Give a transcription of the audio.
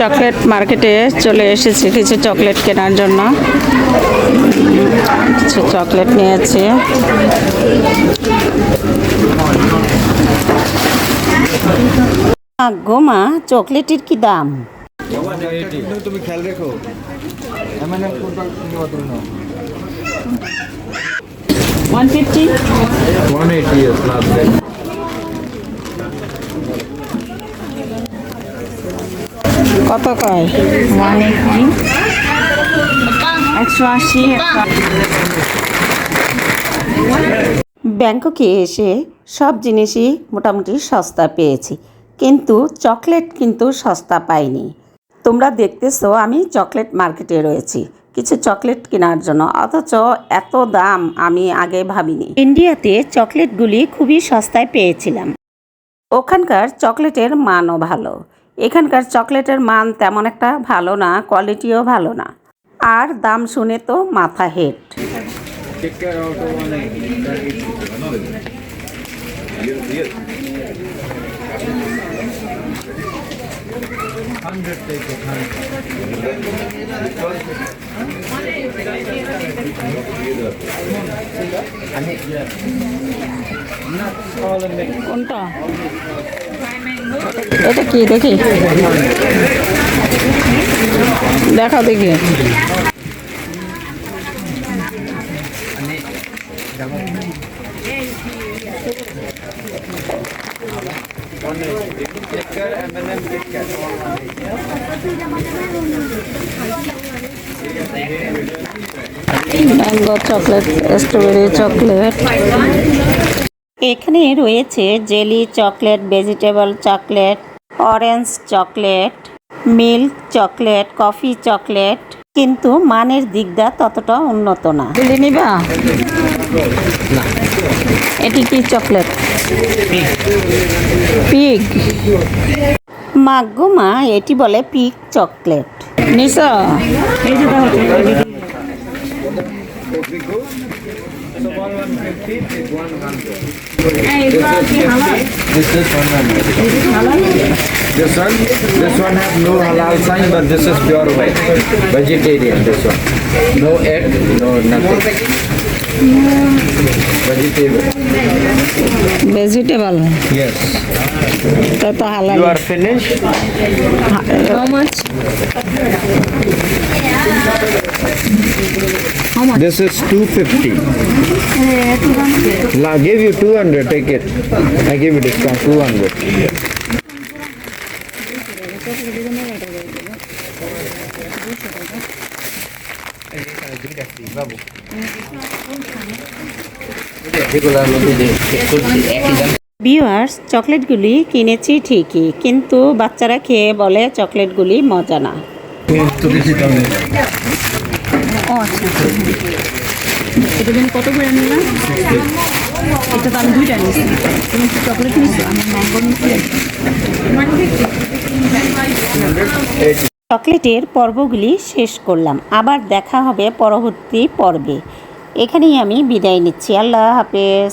Chocolate মার্কেটে চলে এসেছি কিছু চকলেট কেনার জন্য। কিছু চকলেট নিয়েছি। গোমা চকলেটের কি দাম? তুমি খেয়াল রেখো। Fifty 180 is last day. কত কয়? ওয়ান এইটি একশো আশি। ব্যাংককে এসে সব জিনিসই মোটামুটি সস্তা পেয়েছি কিন্তু চকলেট কিন্তু সস্তা পাইনি। তোমরা দেখতেছো আমি চকলেট মার্কেটে রয়েছি কিছু চকলেট কেনার জন্য অথচ এত দাম আমি আগে ভাবিনি। ইন্ডিয়াতে চকলেটগুলি খুবই সস্তায় পেয়েছিলাম। ওখানকার চকলেটের মানও ভালো এখানকার চকলেটের মান তেমন একটা ভালো না কোয়ালিটিও ভালো না আর দাম শুনে তো মাথা হেট Take care out of 180. That is- Hundred take hundred. Not all in the কোনটা এটা কি দেখি দেখা দেখি Take care, mango chocolate strawberry chocolate. এখানে রয়েছে jelly chocolate vegetable chocolate orange chocolate milk chocolate coffee chocolate. কিন্তু মানের দিকটা ততটা উন্নত না। দিল্লি নিবা? এটি কি চকলেট? পিক মাগ্গো মা এটি বলে পিক চকলেট। নিশা Mexico. So is one hundred. This is one hundred. This one, this one has no halal sign, but this is pure white, vegetarian. This one, no egg, no nothing. Vegetable. Vegetable. Yes. Halal. You are finished. Uh, How much? How much This is 250. La, give you 200. Take it. I give you discount 200. Viewers চকলেটগুলি কিনেছি ঠিকই কিন্তু বাচ্চারা খেয়ে বলে চকলেটগুলি মজা না ও আচ্ছা। এটা কত করে নিলাম এটা তো আমি দুইটা নিয়েছি তুমি চকলেট আমার নম্বর চকলেটের পর্বগুলি শেষ করলাম। আবার দেখা হবে পরবর্তী পর্বে। এখানেই আমি বিদায় নিচ্ছি। আল্লাহ হাফেজ।